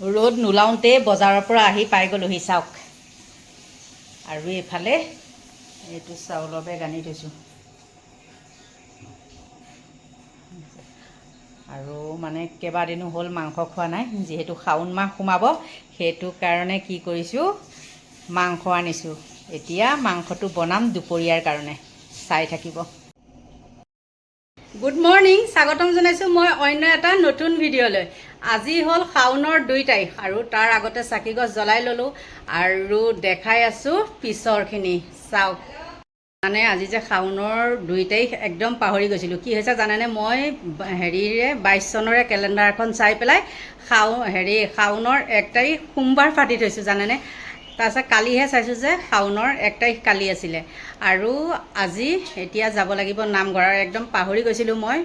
ৰ'দ নোলাওঁতেই বজাৰৰ পৰা আহি পাই গ'লোহি চাওক। আৰু এইফালে এইটো চাউলৰ বেগ আনি থৈছোঁ। আৰু মানে কেইবাদিনো হ'ল মাংস খোৱা নাই যিহেতু শাওণ মাহ সোমাব সেইটো কাৰণে কি কৰিছোঁ মাংস আনিছোঁ। এতিয়া মাংসটো বনাম দুপৰীয়াৰ কাৰণে চাই থাকিব। গুড মৰ্ণিং স্বাগতম জনাইছোঁ মই অন্য এটা নতুন ভিডিঅ'লৈ। আজি হ'ল শাওনৰ দুই তাৰিখ আৰু তাৰ আগতে চাকি গছ জ্বলাই ল'লোঁ আৰু দেখাই আছোঁ পিছৰখিনি। চাওক মানে আজি যে শাওনৰ দুই তাৰিখ একদম পাহৰি গৈছিলোঁ। কি হৈছে জানেনে? মই হেৰিৰে বাইছ চনৰে কেলেণ্ডাৰ এখন চাই পেলাই শাও হেৰি শাওনৰ এক তাৰিখ সোমবাৰ পাতি থৈছোঁ জানেনে? তাৰপিছত কালিহে চাইছোঁ যে শাওনৰ এক তাৰিখ কালি আছিলে। আৰু আজি এতিয়া যাব লাগিব নামঘৰ একদম পাহৰি গৈছিলোঁ মই।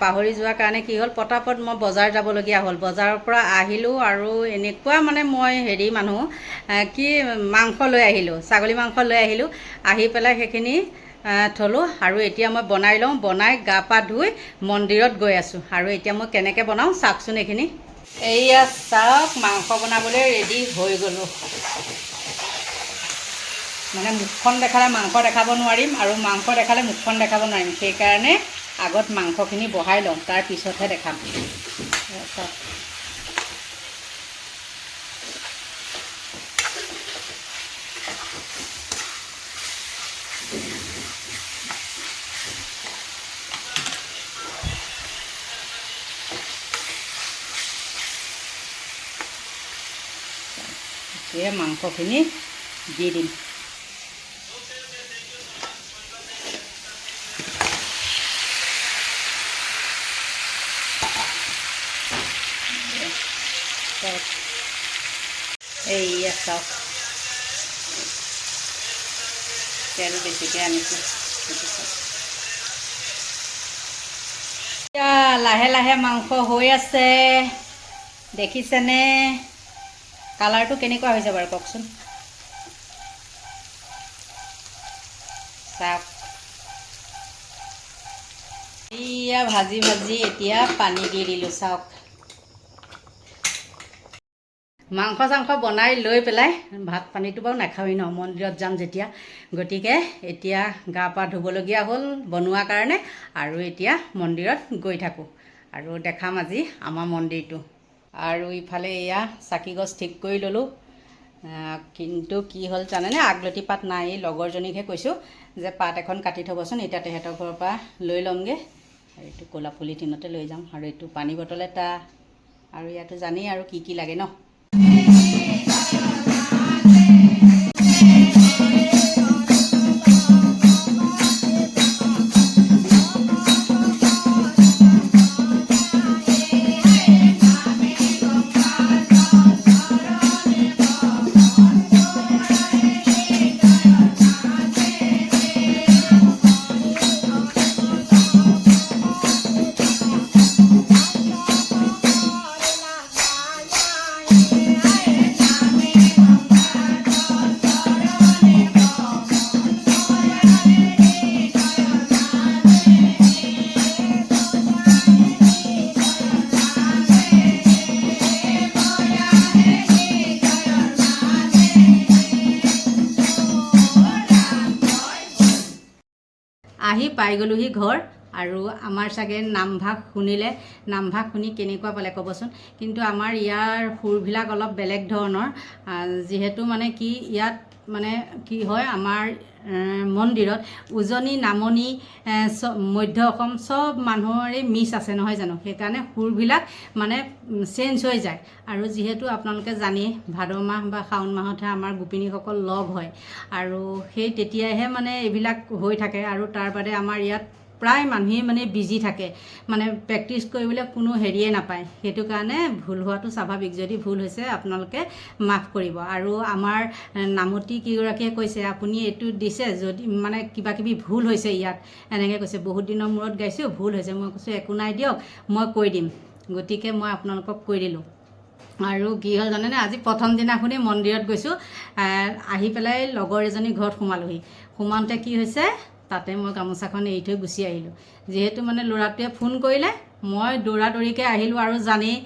পাহৰি যোৱাৰ কাৰণে কি হ'ল পটাপট মই বজাৰ যাবলগীয়া হ'ল। বজাৰৰ পৰা আহিলোঁ আৰু এনেকুৱা মানে মই হেৰি মানুহ কি মাংস লৈ আহিলোঁ ছাগলী মাংস লৈ আহিলোঁ। আহি পেলাই সেইখিনি থলোঁ আৰু এতিয়া মই বনাই লওঁ বনাই গা পা ধুই মন্দিৰত গৈ আছোঁ। আৰু এতিয়া মই কেনেকৈ বনাওঁ চাওকচোন এইখিনি। এইয়া চাওক মাংস বনাবলৈ ৰেডি হৈ গ'লোঁ। মানে মুখখন দেখালে মাংস দেখাব নোৱাৰিম আৰু মাংস দেখালে মুখখন দেখাব নোৱাৰিম। সেইকাৰণে আগত মাংসখিনি বহাই লওঁ তাৰ পিছতহে দেখাম। মাংসখিনি দি দিম। চাওক এইয়া চাওক তেল বেছিকৈ আনিছোঁ লাহে লাহে মাংস হৈ আছে। দেখিছেনে? কালাৰটো কেনেকুৱা হৈছে বাৰু কওকচোন। চাওক। এয়া ভাজি ভাজি এতিয়া পানী দি দিলোঁ, চাওক। মাংস চাংস বনাই লৈ পেলাই ভাত পানীটো বাৰু নাখাওঁৱেই ন মন্দিৰত যাম যেতিয়া। গতিকে এতিয়া গা পা ধুবলগীয়া হ'ল বনোৱাৰ কাৰণে আৰু এতিয়া মন্দিৰত গৈ থাকোঁ। আৰু দেখাম আজি আমাৰ মন্দিৰটো। আৰু ইফালে এয়া চাকি গছ ঠিক কৰি ল'লোঁ। কিন্তু কি হ'ল জানেনে? আগলতি পাত নাই লগৰজনীকহে কৈছোঁ যে পাত এখন কাটি থ'বচোন এতিয়া তেহেঁতৰ ঘৰৰ পৰা লৈ ল'মগৈ। এইটো ক'লা পলিথিনতে লৈ যাম। আৰু এইটো পানী বটল এটা। আৰু ইয়াতো জানেই আৰু কি কি লাগে ন? পাই গ'লোহি ঘৰ আৰু আমাৰ চাগে নামভাগ শুনিলে। নামভাগ শুনি কেনেকুৱা পালে ক'বচোন? কিন্তু আমাৰ ইয়াৰ সুৰবিলাক অলপ বেলেগ ধৰণৰ। যিহেতু মানে কি ইয়াত মানে কি হয় আমাৰ মন্দিৰত উজনি নামনি মধ্য অসম চব মানুহৰে মিচ আছে নহয় জানো? সেইকাৰণে সুৰবিলাক মানে চেঞ্জ হৈ যায়। আৰু যিহেতু আপোনালোকে জানেই ভাদ মাহ বা শাওণ মাহতহে আমাৰ গোপিনীসকল লগ হয়। আৰু সেই তেতিয়াহে মানে এইবিলাক হৈ থাকে। আৰু তাৰ বাদে আমাৰ ইয়াত প্ৰায় মানুহেই মানে বিজি থাকে। মানে প্ৰেক্টিচ কৰিবলৈ কোনো হেৰিয়ে নাপায়। সেইটো কাৰণে ভুল হোৱাটো স্বাভাৱিক। যদি ভুল হৈছে, আপোনালোকে মাফ কৰিব। আৰু আমাৰ নামতি কেইগৰাকীয়ে কৈছে, আপুনি এইটো দিছে, যদি মানে কিবা কিবি ভুল হৈছে ইয়াত। এনেকৈ কৈছে। বহুত দিনৰ মূৰত গাইছোঁ, ভুল হৈছে। মই কৈছোঁ, একো নাই দিয়ক, মই কৈ দিম। গতিকে মই আপোনালোকক কৈ দিলোঁ। আৰু কি হ'ল জানেনে, আজি প্ৰথম দিনাখনেই মন্দিৰত গৈছোঁ। আহি পেলাই লগৰ এজনী ঘৰত সোমালোহি। সোমাওঁতে কি হৈছে তাতে মই গামোচাখন এৰি থৈ গুচি আহিলোঁ। যিহেতু মানে ল'ৰাটোৱে ফোন কৰিলে মই দৌৰা দৌৰিকৈ আহিলোঁ আৰু জানেই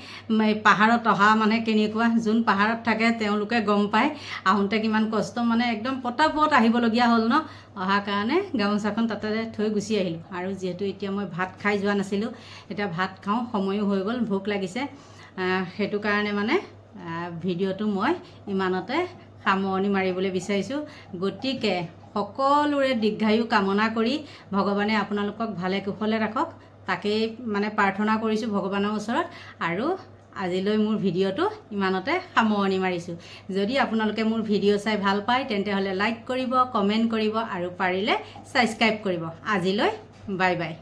পাহাৰত অহা মানে কেনেকুৱা যোন পাহাৰত থাকে তেওঁলোকে গম পায়। আহোঁতে কিমান কষ্ট মানে একদম পটাপট আহিবলগীয়া হ'ল ন। অহাৰ কাৰণে গামোচাখন তাতে থৈ গুচি আহিলোঁ। আৰু যিহেতু এতিয়া মই ভাত খাই যোৱা নাছিলোঁ এতিয়া ভাত খাওঁ সময়ো হৈ গ'ল ভোক লাগিছে। সেইটো কাৰণে মানে ভিডিঅ'টো মই ইমানতে সামৰণি মাৰিবলৈ বিচাৰিছোঁ। গতিকে সকলোৰে দীৰ্ঘায়ু কামনা কৰি ভগৱানে আপোনালোকক ভালে কুশলে ৰাখক। তাকেই মানে প্ৰাৰ্থনা কৰিছোঁ ভগৱানৰ ওচৰত আৰু আজিলৈ মোৰ ভিডিঅ'টো ইমানতে সামৰণি মাৰিছোঁ। যদি আপোনালোকে মোৰ ভিডিঅ' চাই ভাল পায় তেন্তে হ'লে লাইক কৰিব কমেণ্ট কৰিব আৰু পাৰিলে ছাবস্ক্ৰাইব কৰিব। আজিলৈ বাই বাই